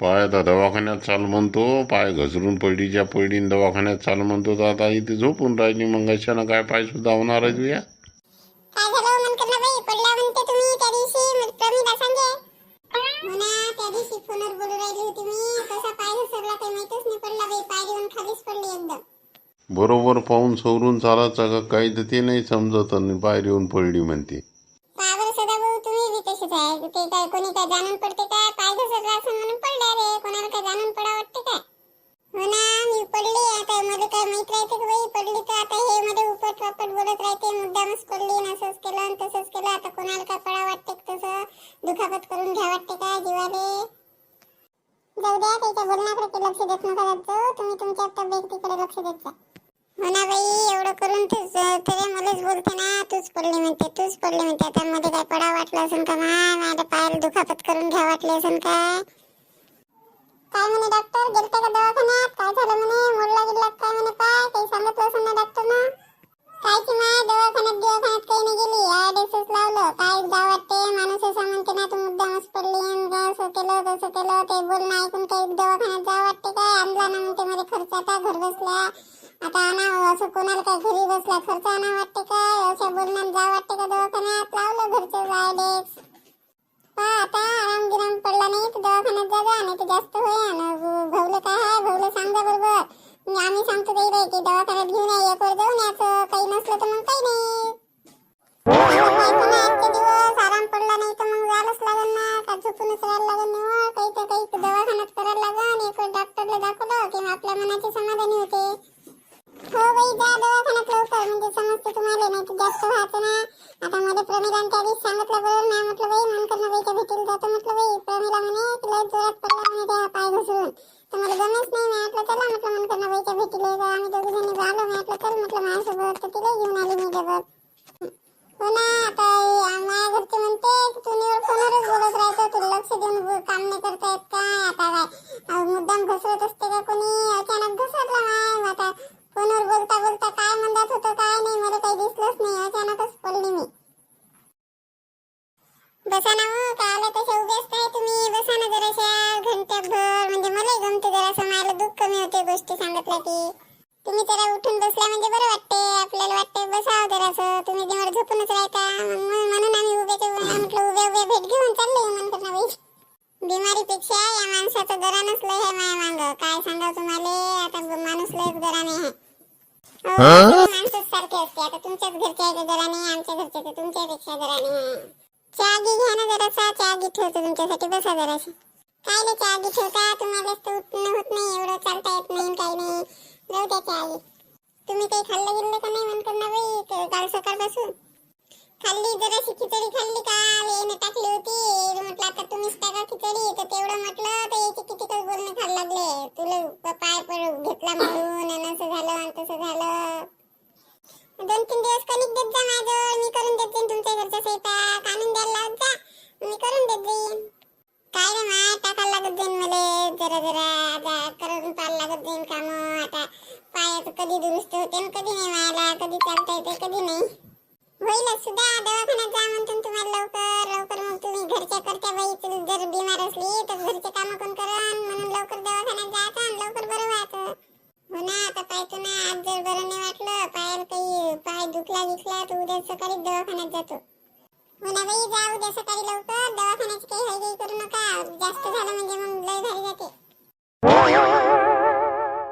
पाय आता दवाखान्यात चाल म्हणतो पाय घसरून पडलीच्या पडली न दवाखान्यात चाल म्हणतो तर आता इथे झोपून राहिली. मग अशानं काय पाय सुद्धा होणार आहे तुझ्या काय झालं म्हणकर ना बाई? पडला म्हणते तुम्ही त्या दिवशी मग प्रमिला सांगे. ना त्या दिवशी फोनवर बोलू राहिली होती मी. कसा पाय घसरला काही माहितच नाही पडला बाई. पाय देऊन खालीच पडली एकदम. बरोबर पाहून सवरून चालायचं का? काही तर ते नाही समजत आणि बाहेर येऊन पडली म्हणते. आहे ते काय कोणी काय जाणून पडते काय? पाय घसरला असं म्हणून पडले. रे कोणाला काय जाणून पडा वाटते काय? हो ना मी पडली आता. मध्ये काय माहीत राहते का बाई? पडली तर आता हे मध्ये उपट वापट बोलत राहते. मुद्दामच पडली ना असंच केलं आणि तसंच केलं. आता कोणाला काय पडा वाटते का तसं? दुखापत करून घ्या वाटते काय जीवाले? जाऊ द्या त्याच्या बोलण्याकडे लक्ष देत नका जात तुम्ही तुमच्या तब्येतीकडे लक्ष देत जा. हो ना बाई एवढं करून तूच तरी मलाच बोलते ना. तूच पडली म्हणते तूच पडली म्हणते. आता मध्ये काय पडा वाटलं असेल का? मा माझ्या पायाला दुखापत करून घ्या वाटले असेल काय काय म्हणे डॉक्टर गेलते का दवाखान्यात? काय झालं म्हणे? मोडला गेला काय म्हणे पाय? काही सांगितलं असेल ना डॉक्टर ना? काय की माय दवाखान्यात दवाखान्यात काही नाही गेली. आयडेसच लावलं. काय जा वाटते? माणूस असं म्हणते ना तू मुद्दामच पडली असं केलं तसं केलं. ते बोलणं ऐकून काही दवाखान्यात जा वाटते काय? आणला ना म्हणते मध्ये खर्च आता घर बसल्या आता आणा असं कोणाला काय घरी बसला खर्च आणा वाटते काय? अशा बोलण्यात जा वाटते का? दवाखान्यात लावलं घरचे आयडेक्स पा आता आराम गिराम पडला नाही तर दवाखान्यात जा जा नाही तर जास्त होय आणि भाऊले काय आहे? भाऊले सांगा बरोबर. आम्ही सांगतो ते रे की दवाखान्यात घेऊन या एक वर जाऊन याचं काही नसलं तर मग काही नाही. ना दिवस आराम पडला नाही तर मग जायलाच लागेल ना. का झोपूनच राहायला लागेल नाही हो? काही तर काही दवाखान्यात करायला लागेल. एक डॉक्टरला दाखवलं की आपल्या मनाची समाधानी होते हो बाई जा दवाखान्यात लवकर म्हणजे समजते तुम्हाला नाही तर जास्त व्हायचं ना. आता मध्ये प्रमिलाने त्या दिवशी सांगितलं बरोबर नाही म्हटलं बाई नंतर मनकर बाईच्या भेटीला जातो म्हटलं बाई प्रमिला म्हणे की जोरात पडला म्हणे त्या पाय घसरून. तर मला जमेच नाही मी म्हटलं चला म्हटलं नंतर मनकर बाईच्या भेटीला तर आम्ही दोघी जणी आलो मी म्हटलं चल म्हटलं माझ्यासोबत तर तिला घेऊन आली मी सोबत हो ना आता माझ्या घरचे म्हणते की तू निवड फोनवरच बोलत राहतो तू लक्ष देऊन काम नाही करता येत काय आता काय मुद्दाम घसरत असते का कोणी? अचानक घसरला माय आता फोनवर बोलता बोलता काय म्हणत होतं काय नाही मला काही दिसलंच नाही. अचानकच पडली मी. बसा ना हो काय आलं तसे उभेच काय तुम्ही? बसा ना जराशा घंट्याभर. म्हणजे मलाही गमते जरासं मला दुःख कमी होते गोष्टी सांगितल्या की. तुम्ही जरा उठून बसल्या म्हणजे बरं वाटते आपल्याला वाटते बसावं जरासं. तुम्ही जेव्हा झोपूनच राहता म्हणून आम्ही उभ्याच्या उभ्या म्हटलं उभ्या उभ्या भेट घेऊन चालले म्हणतात ना बाई. बिमारीपेक्षा या माणसाचं गरानच नसलं हे माया मांग. काय सांगावं तुम्हाला? आता ब- माणूस लयच नाही आहे. अहो, माणसंच सारखे असते. आता तुमच्याच घरचे आहे ते गराने आमच्या घरचे ते तुमच्यापेक्षा चहा गी घ्या ना जरासा चहा गी ठेवतो तुमच्यासाठी. बसा जराशी. काय रे चहा गी ठेवता? तुम्हाला तर उठणं होत नाही एवढं चालता येत नाही काही नाही. जाऊ द्या चहा तुम्ही काही खाल्लं गेलं का नाही म्हणकर ना बाई काल सकाळपासून. खाल्ली जराशी खिचडी खाल्ली काल येणे टाकली होती. म्हटलं आता तुम्हीच टाका खिचडी. तर तेवढं म्हटलं तर याचे किती काही बोलणे खायला लागले. तुला पाय पड घेतला म्हणून आणि असं झालं आणि तसं झालं. दोन तीन दिवस कणिक देत जा माझ्याजवळ. मी करून देत जाईन तुमच्या घरचा स्वयंपाक. आणून द्यायला लावत जा. मी करून देत जाईन. काय रे मा टाकायला लागत जाईन मला. जरा जरा आता करून पाहायला लागत जाईन कामं. आता पायाचं कधी दुरुस्त होते कधी नाही व्हायला. कधी चालता येते कधी नाही. होईल सुद्धा दवाखान्यात जा म्हणतो तुम्हाला लवकर लवकर मग तुम्ही घरच्या करत्या बाई जर बिमार असली तर घरचे काम कोण करण म्हणून लवकर दवाखान्यात जायचं आणि लवकर बरं व्हायचं. हो ना आता पाहतो ना आज जर बरं नाही वाटलं पायाला काही पाय दुखला गिखला तर उद्या सकाळी दवाखान्यात जातो. हो ना बाई जा उद्या सकाळी लवकर दवाखान्याची काही हयगई करू नका. जास्त झालं म्हणजे मग लय भारी जाते.